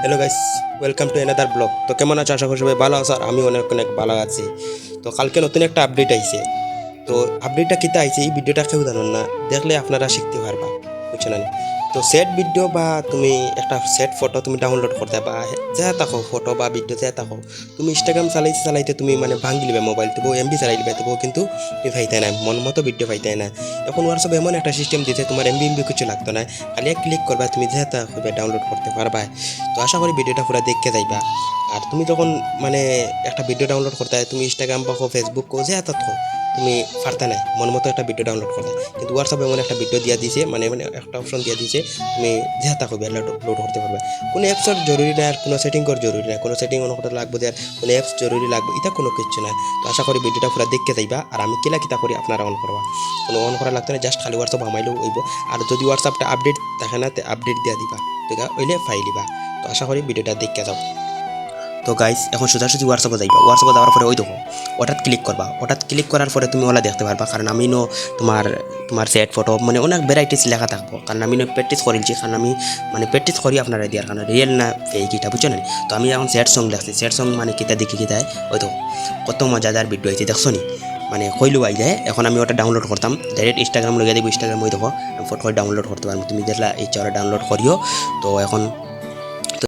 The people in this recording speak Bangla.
Hello guys welcome to another blog তো কেমন আছো? আশা করি সবাই ভালো আছো, আর আমি অনেক অনেক ভালো আছি। তো কালকে নতুন একটা আপডেট আইছে। তো আপডেটটা কিতা আইছে? এই ভিডিওটা কেউ জানেন না। দেখলে আপনারা শিখতে পারবা। বুঝছ না? তো সেট ভিডিও বা তুমি একটা সেট ফটো তুমি ডাউনলোড করতে বা যা থাকো ফটো বা ভিডিও যা থাকো তুমি ইনস্টাগ্রাম চালাইতে চালাইতে তুমি মানে ভাঙি লিবে মোবাইল তবু এমবি চালাই লিবে তবু কিন্তু তুমি পাইতে না মন মতো ভিডিও পাইতে না এখন হোয়াটসঅ্যাপ এমন একটা সিস্টেম দিতে তোমার এমবি এমবি কিছু লাগতো না খালি ক্লিক করবা, তুমি যা তা ডাউনলোড করতে পারবা। তো আশা করি ভিডিওটা পুরো দেখতে যাইবা। আর তুমি যখন মানে একটা ভিডিও ডাউনলোড করতে হয় তুমি ইনস্টাগ্রাম বা ফেসবুক কো যে হাতে থাকো, তুমি পারতে নাই, মন মতো একটা ভিডিও ডাউনলোড করতে কিন্তু হোয়াটসঅ্যাপে এমন একটা ভিডিও দিয়া দিয়েছে মানে মানে একটা অপশন দিয়া দিয়েছে তুমি যে হাতে হবে লোড করতে পারবে। কোনো অ্যাপসের জরুরি নাই, আর কোনো সেটিং কর জরুরি নাই। কোনো সেটিং অন্য লাগবে আর কোনো অ্যাপস জরুরি লাগবে এটা কোনো কিছু নাই। তো আশা করি ভিডিওটা পুরো দেখতে যাইবা, আর আমি কিলা কিতা করি, আপনারা অন করবা। কোনো অন করা লাগতো না জাস্ট খালি হোয়াটসঅ্যাপ আমাইলেও হইব। আর যদি হোয়াটসঅ্যাপটা আপডেট থাকে না আপডেট দিয়া দিবা। আছে ওইলে ফাইল দিবা। তো আশা করি ভিডিওটা দেখতে যাও। তো গাইস এখন সোজাসুজি হোয়াটসঅ্যাপে যাইবা। হোয়াটসঅ্যাপে যাওয়ার পরে ওই দেখো ওটাত ক্লিক করবা। ওটাত ক্লিক করার পরে তুমি ওলা দেখতে পারবা, কারণ আমি নো তোমার তোমার সেট ফটো মানে অনেক ভ্যারাইটিস লেখা থাকব। কারণ আমি নো প্র্যাকটিস করেছি, কারণ আমি মানে প্র্যাকটিস করি আপনারা দিয়ার কারণ। রিয়েল না ফেক এটা বুঝছ না? তো আমি এখন সেট সং দেখছি সেট সং মানে কিতা দেখি কিতায় ওই তো কত মজাদার ভিডিও হয়েছে দেখছ নি? মানে কইলো আই যায় এখন আমি ওটা ডাউনলোড করতাম। ডাইরেক্ট ইনস্টাগ্রাম লগে দেবো ইনস্টাগ্রাম ওই দেখো ফটো ডাউনলোড করতে পারব। তুমি দেখলা, এই চাওয়া ডাউনলোড করিও। তো এখন